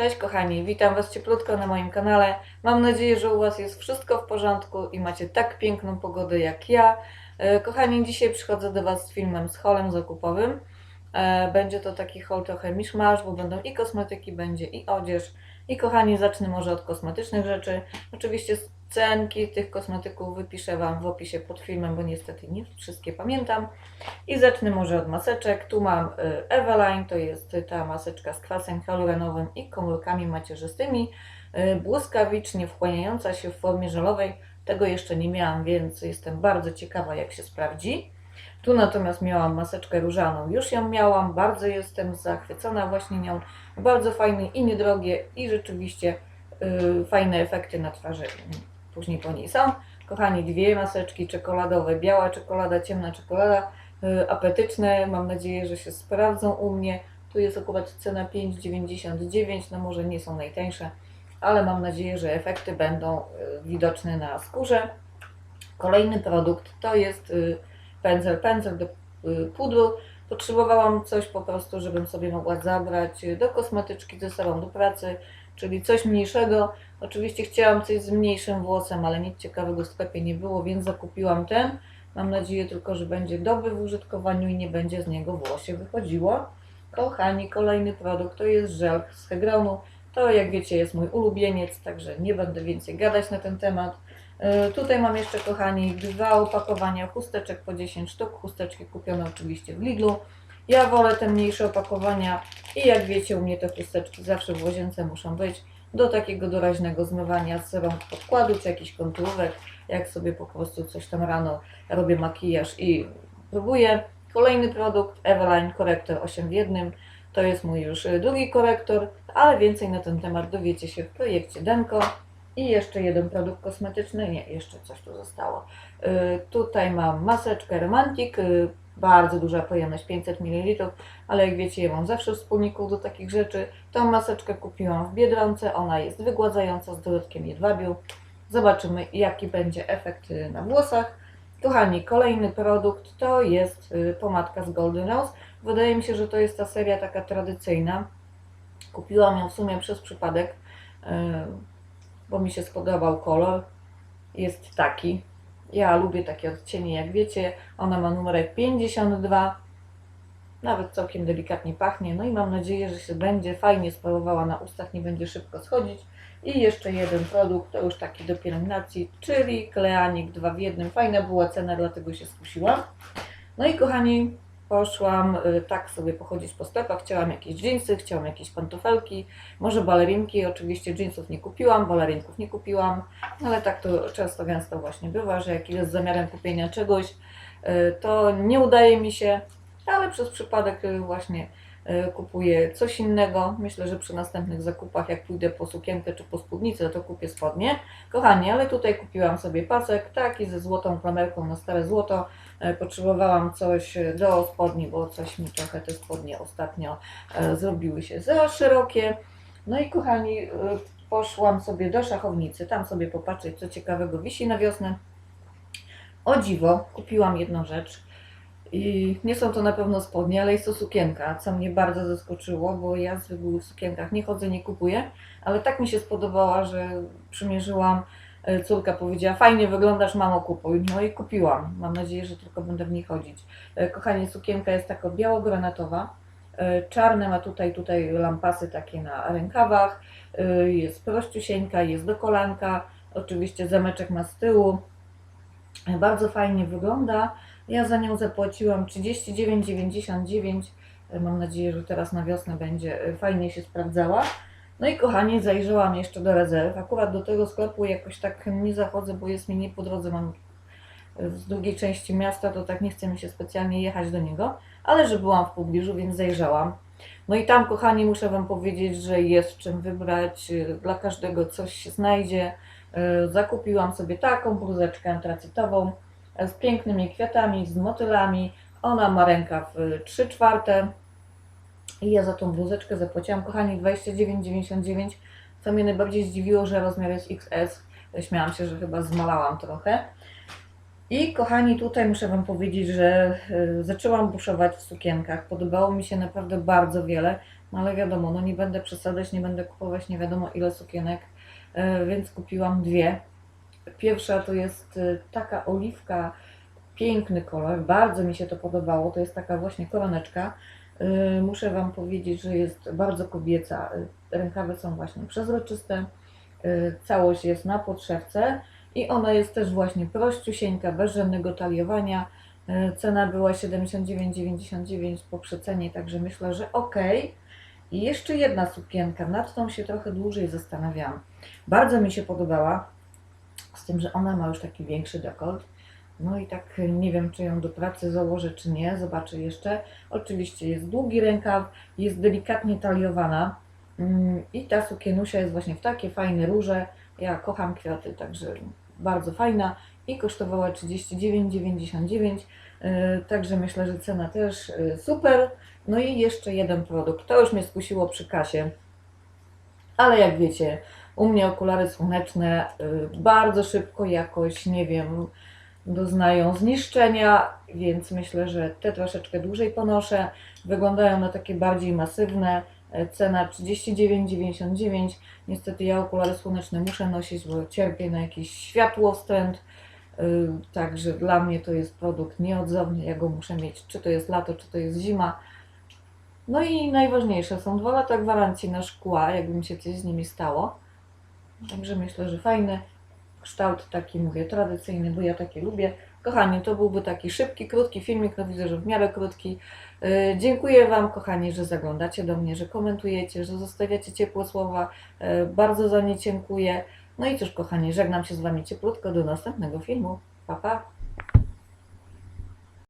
Cześć kochani, witam Was cieplutko na moim kanale. Mam nadzieję, że u Was jest wszystko w porządku i macie tak piękną pogodę jak ja. E, Kochani, dzisiaj przychodzę do Was z filmem z holem zakupowym. E, Będzie to taki hol trochę miszmasz, bo będą i kosmetyki, będzie i odzież. I kochani, zacznę może od kosmetycznych rzeczy. Oczywiście cenki tych kosmetyków wypiszę Wam w opisie pod filmem, bo niestety nie wszystkie pamiętam. I zacznę może od maseczek. Tu mam y, Eveline, to jest ta maseczka z kwasem hialuronowym i komórkami macierzystymi, y, błyskawicznie wchłaniająca się w formie żelowej. Tego jeszcze nie miałam, więc jestem bardzo ciekawa, jak się sprawdzi. Tu natomiast miałam maseczkę różaną, już ją miałam, bardzo jestem zachwycona właśnie nią. Bardzo fajne i niedrogie i rzeczywiście y, fajne efekty na twarzy później po niej są. Kochani, dwie maseczki czekoladowe, biała czekolada, ciemna czekolada y, apetyczne. Mam nadzieję, że się sprawdzą u mnie. Tu jest akurat cena 5,99, no może nie są najtańsze, ale mam nadzieję, że efekty będą y, widoczne na skórze. Kolejny produkt to jest y, pędzel, pędzel do pudru. Potrzebowałam coś po prostu, żebym sobie mogła zabrać do kosmetyczki ze sobą do pracy, czyli coś mniejszego. Oczywiście chciałam coś z mniejszym włosem, ale nic ciekawego w sklepie nie było, więc zakupiłam ten. Mam nadzieję tylko, że będzie dobry w użytkowaniu i nie będzie z niego włosie wychodziło. Kochani, kolejny produkt to jest żel z Hegronu. To jak wiecie jest mój ulubieniec, także nie będę więcej gadać na ten temat. Yy, Tutaj mam jeszcze, kochani, dwa opakowania chusteczek po 10 sztuk. Chusteczki kupione oczywiście w Lidlu. Ja wolę te mniejsze opakowania i jak wiecie, u mnie te chusteczki zawsze w łazience muszą być do takiego doraźnego zmywania z rąk podkładu czy jakichś konturówek. Jak sobie po prostu coś tam rano robię makijaż i próbuję. Kolejny produkt Eveline Korektor 8 w 1. To jest mój już y, drugi korektor, ale więcej na ten temat dowiecie się w projekcie Denko. I jeszcze jeden produkt kosmetyczny, nie, jeszcze coś tu zostało. Y, tutaj mam maseczkę Romantic, y, bardzo duża pojemność 500 ml, ale jak wiecie, ja mam zawsze wspólników do takich rzeczy. Tą maseczkę kupiłam w Biedronce, ona jest wygładzająca z dodatkiem jedwabiu. Zobaczymy, jaki będzie efekt y, na włosach. Kochani, kolejny produkt to jest y, pomadka z Golden Rose. Wydaje mi się, że to jest ta seria taka tradycyjna. Kupiłam ją w sumie przez przypadek, y, bo mi się spodobał kolor. Jest taki. Ja lubię takie odcienie, jak wiecie. Ona ma numerek 52. Nawet całkiem delikatnie pachnie. No i mam nadzieję, że się będzie fajnie sprawowała na ustach, nie będzie szybko schodzić. I jeszcze jeden produkt, to już taki do pielęgnacji, czyli Kleanik 2 w 1. Fajna była cena, dlatego się skusiłam. No i kochani, poszłam y, tak sobie pochodzić po sklepach. Chciałam jakieś dżinsy, chciałam jakieś pantofelki, może balerinki. Oczywiście dżinsów nie kupiłam, balerinków nie kupiłam, ale tak to często gęsto właśnie bywa, że jak jest z zamiarem kupienia czegoś, y, to nie udaje mi się, ale przez przypadek y, właśnie kupuję coś innego. Myślę, że przy następnych zakupach, jak pójdę po sukienkę czy po spódnicę, to kupię spodnie. Kochani, ale tutaj kupiłam sobie pasek, taki ze złotą klamerką na stare złoto. E, Potrzebowałam coś do spodni, bo coś mi trochę te spodnie ostatnio e, zrobiły się za szerokie. No i kochani, e, poszłam sobie do szachownicy, tam sobie popatrzeć, co ciekawego wisi na wiosnę. O dziwo, kupiłam jedną rzecz. I nie są to na pewno spodnie, ale jest to sukienka, co mnie bardzo zaskoczyło, bo ja w zwykłych sukienkach nie chodzę, nie kupuję, ale tak mi się spodobała, że przymierzyłam. E, Córka powiedziała, fajnie wyglądasz, mamo kupuj. No i kupiłam. Mam nadzieję, że tylko będę w niej chodzić. E, Kochanie, sukienka jest taka biało-granatowa. E, Czarne ma tutaj, tutaj lampasy takie na rękawach. Jest prościusieńka, jest do kolanka. Oczywiście zameczek ma z tyłu. Bardzo fajnie wygląda. Ja za nią zapłaciłam 39,99. E, Mam nadzieję, że teraz na wiosnę będzie fajnie się sprawdzała. No i kochanie, zajrzałam jeszcze do rezerw. Akurat do tego sklepu jakoś tak nie zachodzę, bo jest mi nie po drodze. Mam e, z drugiej części miasta, to tak nie chce mi się specjalnie jechać do niego, ale że byłam w pobliżu, więc zajrzałam. No i tam, kochani, muszę Wam powiedzieć, że jest czym wybrać. e, Dla każdego coś się znajdzie. E, Zakupiłam sobie taką bluzeczkę antracytową e, z pięknymi kwiatami, z motylami. Ona ma rękaw 3 czwarte. I ja za tą bluzeczkę zapłaciłam, kochani, 29,99. Co mnie najbardziej zdziwiło, że rozmiar jest XS. Śmiałam się, że chyba zmalałam trochę. I kochani, tutaj muszę Wam powiedzieć, że y, zaczęłam buszować w sukienkach. Podobało mi się naprawdę bardzo wiele. No ale wiadomo, no nie będę przesadzać, nie będę kupować nie wiadomo ile sukienek, e, więc kupiłam dwie. Pierwsza to jest e, taka oliwka, piękny kolor, bardzo mi się to podobało. To jest taka właśnie koroneczka. E, Muszę Wam powiedzieć, że jest bardzo kobieca. E, Rękawy są właśnie przezroczyste, e, całość jest na podszewce i ona jest też właśnie prościusieńka, bez żadnego taliowania. Cena była 79,99 po przecenie, także myślę, że ok. I jeszcze jedna sukienka, nad tą się trochę dłużej zastanawiałam. Bardzo mi się podobała, z tym, że ona ma już taki większy dekolt. No i tak y, nie wiem, czy ją do pracy założę, czy nie, zobaczę jeszcze. Oczywiście jest długi rękaw, jest delikatnie taliowana Mm, i ta sukienusia jest właśnie w takie fajne róże. Ja kocham kwiaty, także bardzo fajna i kosztowała 39,99. Yy, Także myślę, że cena też yy, super. No i jeszcze jeden produkt. To już mnie skusiło przy kasie. Ale jak wiecie, u mnie okulary słoneczne y, bardzo szybko jakoś, nie wiem, doznają zniszczenia, więc myślę, że te troszeczkę dłużej ponoszę. Wyglądają na takie bardziej masywne. E, Cena 39,99. Niestety ja okulary słoneczne muszę nosić, bo cierpię na jakiś światłowstręt. Y, Także dla mnie to jest produkt nieodzowny. Ja go muszę mieć, czy to jest lato, czy to jest zima. No i najważniejsze, są dwa lata gwarancji na szkła, jakby mi się coś z nimi stało. Także myślę, że fajny kształt taki, mówię, tradycyjny, bo ja takie lubię. Kochani, to byłby taki szybki, krótki filmik, no widzę, że w miarę krótki. Yy, dziękuję Wam, kochani, że zaglądacie do mnie, że komentujecie, że zostawiacie ciepłe słowa. Yy, bardzo za nie dziękuję. No i cóż, kochani, żegnam się z Wami cieplutko do następnego filmu. Pa, pa!